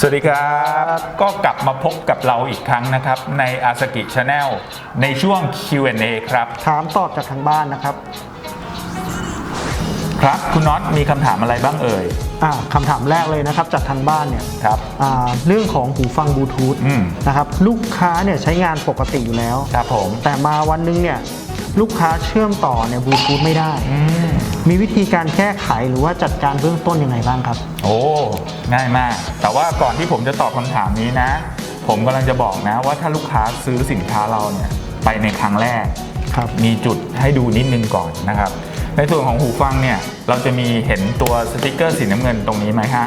สวัสดีครับ ก็กลับมาพบกับเราอีกครั้งนะครับในอาสกิชาแนลในช่วง Q&A ครับ ถามตอบจากทางบ้านนะครับ ครับคุณน็อตมีคำถามอะไรบ้างเอ่ย อ่าคำถามแรกเลยนะครับจากทางบ้านเนี่ยครับ อ่าเรื่องของหูฟังบลูทูธอืม นะครับลูกค้าเนี่ยใช้งานปกติอยู่แล้ว ครับผม แต่มาวันหนึงเนี่ยลูกค้าเชื่อมต่อเนี่ยบลูทูธไม่ได้อืม มีวิธีการแก้ไขหรือว่าจัดการเบื้องต้นยังไงบ้างครับ โอ้ ง่ายมาก แต่ว่าก่อนที่ผมจะตอบคำถามนี้นะ ผมกำลังจะบอกนะว่าถ้าลูกค้าซื้อสินค้าเราเนี่ยไปในครั้งแรก ครับ มีจุดให้ดูนิดนึงก่อนนะครับ ในส่วนของหูฟังเนี่ย เราจะมีเห็นตัวสติกเกอร์สีน้ำเงินตรงนี้ไหมฮะ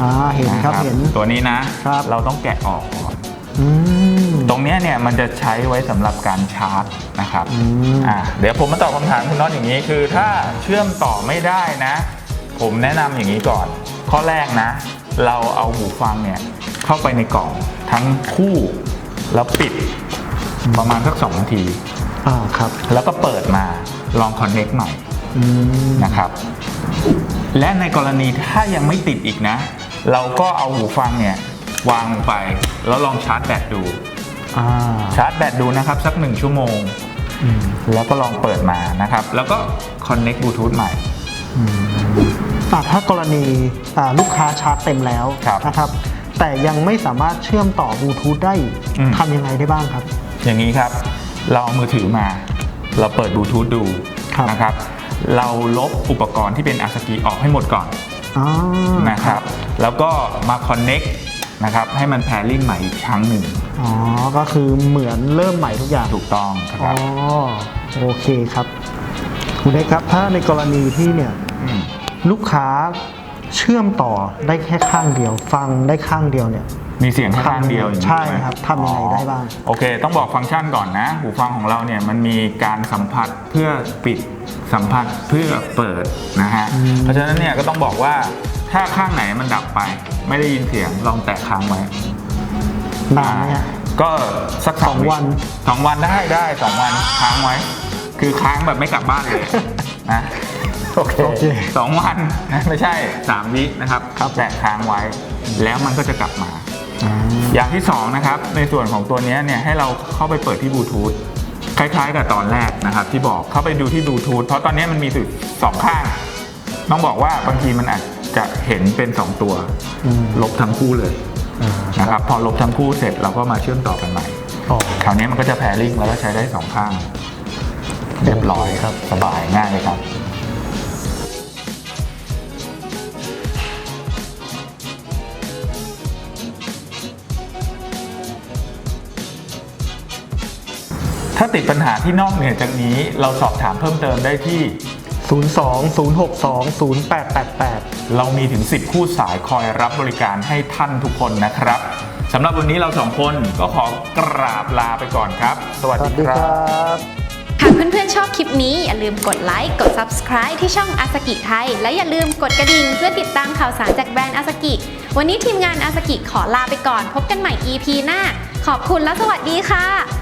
อ่า เห็นครับนะเห็น ตัวนี้นะ ครับ เราต้องแกะออกก่อน อืม ตรงเนี้ยเนี่ยมันจะใช้ไว้สำหรับการชาร์จนะครับอืมอ่าเดี๋ยวผมมาตอบคำถามคุณน็อตอย่างนี้คือถ้าเชื่อมต่อไม่ได้นะ ผมแนะนำอย่างนี้ก่อน ข้อแรกนะ เราเอาหูฟังเนี่ยเข้าไปในกล่องทั้งคู่แล้วปิดประมาณสักสองนาที อ่าครับแล้วก็เปิดมาลองคอนเน็กใหม่อืมนะครับ และในกรณีถ้ายังไม่ติดอีกนะ เราก็เอาหูฟังเนี่ยวางลงไป แล้วลองชาร์จแบตดู อ่าชาร์จแบตดูนะครับสักหนึ่งชั่วโมง อืมแล้วก็ลองเปิดมานะครับ แล้วก็ Connect Bluetooth ใหม่อ่าถ้ากรณีอ่าลูกค้าชาร์จเต็มแล้วครับนะครับ แต่ยังไม่สามารถเชื่อมต่อบลูทูธได้อืม ทำยังไงได้บ้างครับ อย่างนี้ครับ เราเอามือถือมา เราเปิดบลูทูธดูครับ นะครับ เราลบอุปกรณ์ที่เป็นอาสกีออกให้หมดก่อนอ๋อนะครับ แล้วก็มา Connect นะครับให้มันแพรลิ่งใหม่อีกครั้งหนึ่ง อ๋อ ก็คือเหมือนเริ่มใหม่ทุกอย่าง ถูกต้องคอ๋รัอบโอเคครับ คุณเอกครับ ถ้าในกรณีที่เนี่ย มลูกค้าเชื่อมต่อได้แค่ข้างเดียว ฟังได้ข้างเดียวเนี่ย มีเสียงแค่ข้างเดียวอย่างนี้ใช่ไหมครับทำยังไงได้บ้างโอเค ต้องบอกฟังก์ชันก่อนนะ หูฟังของเราเนี่ยมันมีการสัมผัสเพื่อปิดสัมผัสเพื่อเปิดนะฮะอืมเพราะฉะนั้นเนี่ยก็ต้องบอกว่าถ้าข้างไหนมันดับไป ไม่ได้ยินเสียงลองแตะค้างไว้ นานไหมฮะก็สักสองวันสองวันได้ได้สองวันค้างไว้ คือค้างแบบไม่กลับบ้านเลยนะโอเคโอเคสองวันนะไม่ใช่สามวินะครับครับแตะค้างไว้ แล้วมันก็จะกลับมาอ่าอย่างที่สองนะครับ ในส่วนของตัวเนี้ยเนี่ยให้เราเข้าไปเปิดที่บลูทูธคล้ายๆกับตอนแรกนะครับ ที่บอกเข้าไปดูที่บลูทูธเพราะตอนเนี้ยมันมีสุดสองข้าง ต้องบอกว่าบางทีมันอาจจะเห็นเป็น2ตัวอืมลบทั้งคู่เลยอ่า นะครับพอลบทั้งคู่เสร็จเราก็มาเชื่อมต่อกันใหม่อ๋อคราวนี้มันก็จะแพรลิงก์แล้วก็ใช้ได้สองข้าง เรียบร้อยครับสบายง่ายเลยครับถ้าติดปัญหาที่นอกเหนือจากนี้เราสอบถามเพิ่มเติมได้ที่ 02 062 0888 เรามีถึง 10 คู่สายคอยรับบริการให้ท่านทุกคนนะครับสำหรับวันนี้เราสองคนก็ขอกราบลาไปก่อนครับ สวัสสวัสดีดีคครัรับบหากเพื่อนๆชอบคลิปนี้อย่าลืมกดไลค์ กด Subscribe ที่ช่องอาสกิไทย และอย่าลืมกดกระดิ่งเพื่อติดตามข่าวสารจากแบรนด์อาสกิ วันนี้ทีมงานอาสกิขอลาไปก่อน พบกันใหม่ EP หน้า ขอบคุณและสวัสดีค่ะบ๊ายบาย